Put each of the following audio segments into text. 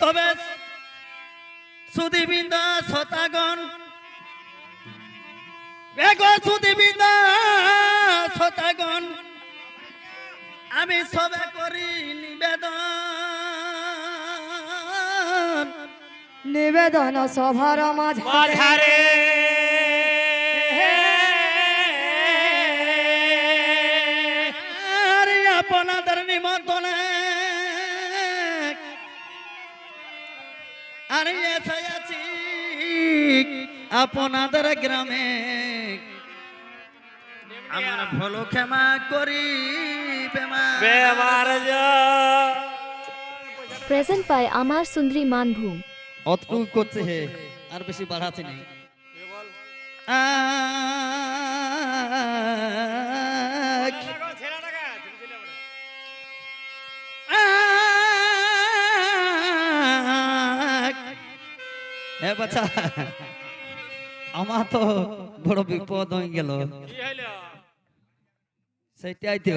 তবে সুদীবৃন্দ শতাগণ এগো সুদীবৃন্দ শতাগণ আমি সবে করি নিবেদন। নিবেদন সভার মাঝে মাঝারে। আপনাদের নিমন্ত্রণে আর আছি আপনাদের গ্রামে। আমার ভলো ক্ষমা করি প্রেজেন্ট বাই আমার সুন্দরী মানভূম অতটুকু করছে হে আর বেশি বাড়াতে নেই। এ বাচ্চা আমার তো বড় বিপদ হয়ে গেল। সেটাই তো।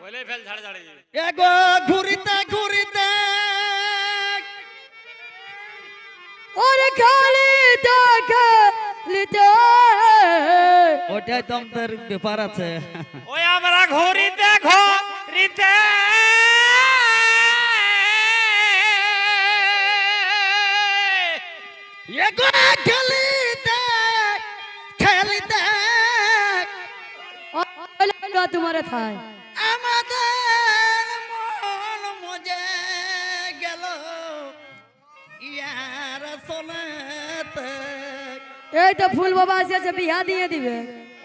বলে ফেল ঝাড় ঝাড়ে। এগো ওটাই তো আমাদের ব্যাপার আছে। ওই আমরা ঘুরিতে ঘুরিতে এগো খেলিতে খেলিতে তোমার থাই। আমাদের মন মজে গেল ইয়ার সোনাতে। এই তো ফুল বাবা আসছে বিহা দিয়ে দিবে।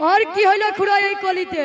আর কি হইল খুড়া এই কলিতে?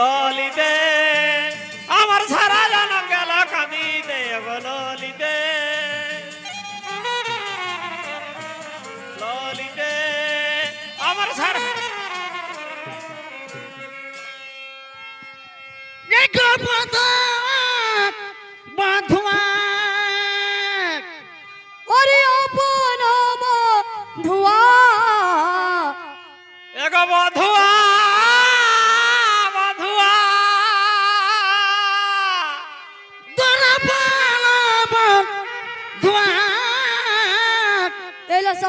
ললিতে আমার সারা জনম গেল কাঁদিতে গো ললিতে আমার সারা বধুয়া।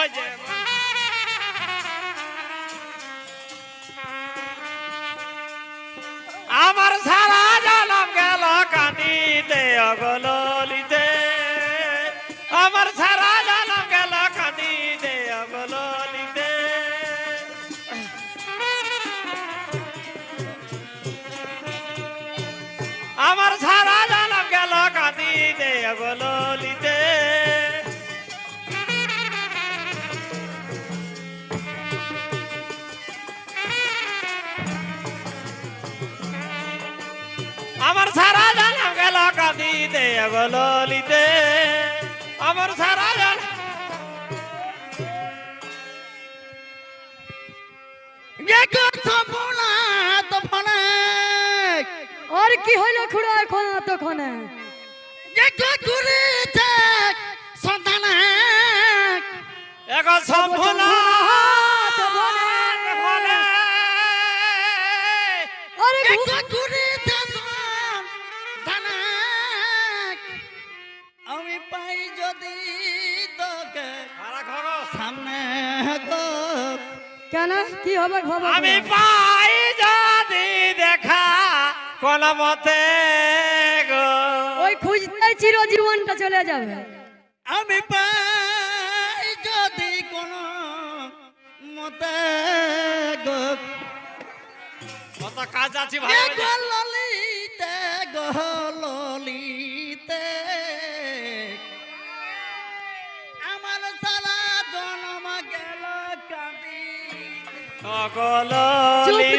ওই আমার সারা জলম গেল কানিতে অগলিতে অগলিতে আমার সারা আর কি হইল খুড়া এখন তখনে? এখন সম্পূর্ণ সামনে কেন? কি হবে আমি পাই যদি দেখা কোন মতে গো। ওই খুঁজতে চিরজীবনটা চলে যাবে। আমি পাই যদি কোনো মতে গো। কত কাজ আছে ভাই। গো ললিতে গো। অগলিতে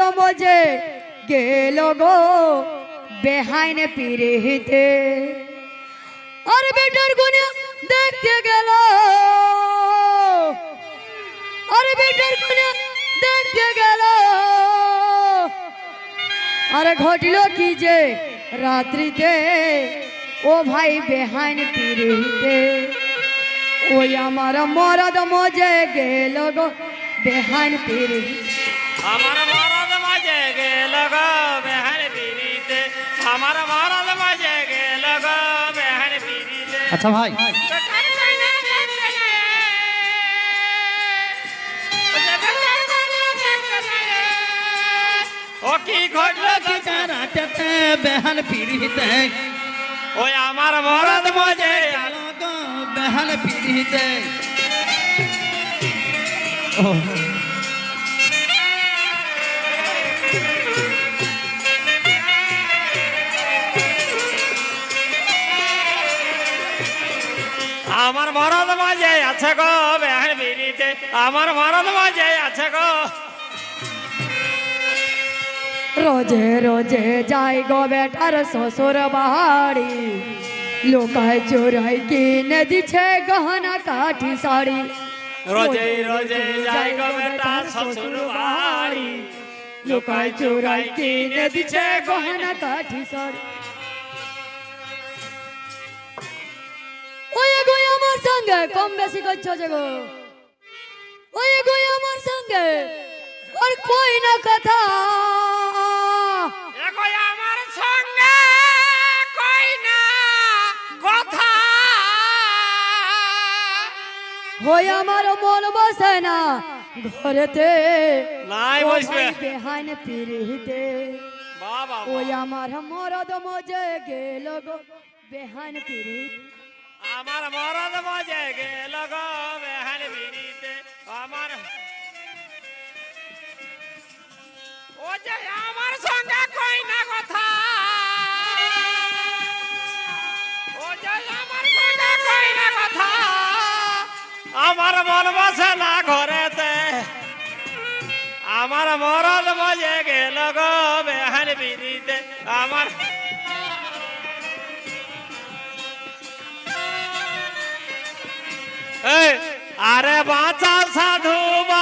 মরদ মজে গেল গো বেহাইন পিরিহিতে আর বেটার গুনে দেখতে গেল। আর বেটার গুনে দেখতে গেল। আর ঘটল কি যে রাত্রিতে, ও ভাই বেহাইন পিরিহিতে ওই আমার মরদ মজে গেল গো বেহাইন পিরিহিতে আমার মরদ মাঝে গেল গো বেহার পিড়িতে আমার মরদ মাঝে গেল গো বেহার পিড়িতে আচ্ছা ভাই ও কি ঘটলো কি কারাতে বেহান পিড়িতে ওই আমার মরদ মাঝে বেহান মরদ মাঝে আছে গো বেহার পিড়িতে আমার মরদ মাঝে আছে গো। রোজে রোজে যাই গো বেটার শ্বশুর বাড়ি। লোকায় চোরাই কিনে দিছে গহনা কাঠি শাড়ি। রোজে রোজে যাই গো বেটা শ্বশুর বাড়ি। লোকায় চোরাই কিনে দিছে গহনা কাঠি শাড়ি। ওই গো আমার সঙ্গে কম বেশি করছ যে গো। ওই গো আমার সঙ্গে আর কই না কথা। দেখো আমার সঙ্গে কই না কথা। হই আমার মন বসে না ঘরেতে নাই বসবে। বেহান পিরিহিতে বাবা ওই আমার মরদ মজে গেল গো বেহান পিরিত আমার মরদ মজে গেল বেহান আমার ও যে আমার সঙ্গে কই না কথা? আমার কথা? মন বসে না ঘরেতে। আমার মরদ মজে গেল গো বেহান বিরিতে আমার আরে বাঁচা সাধু বাবা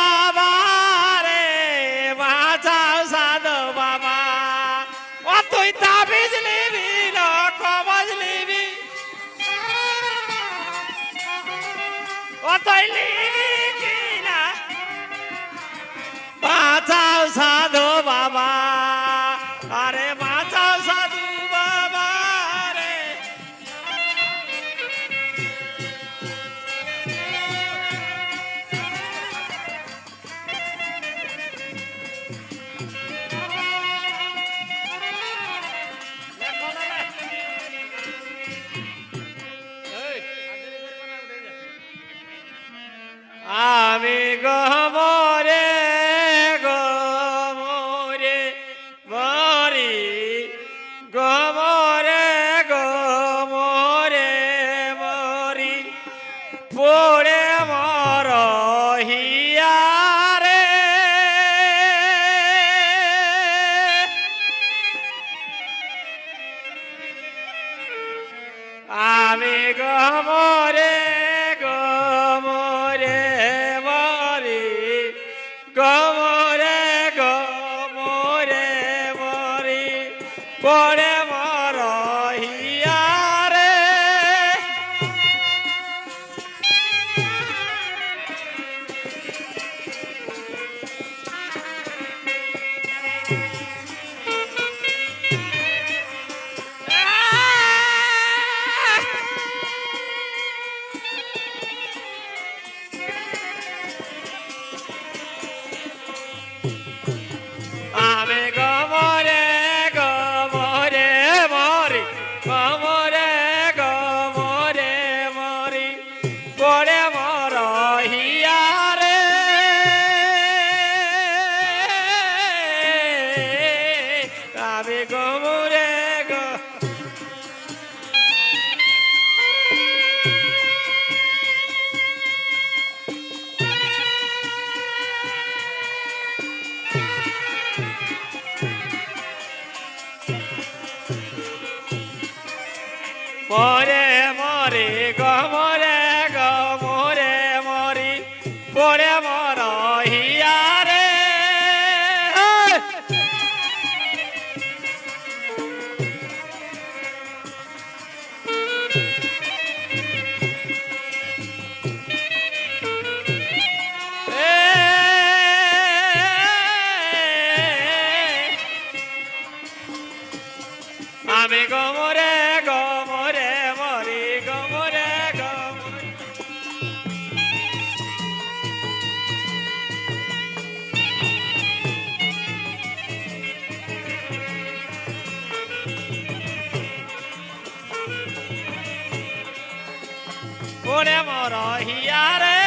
মরে মরে গমরে গমরে ઓરે મોરો હિયારે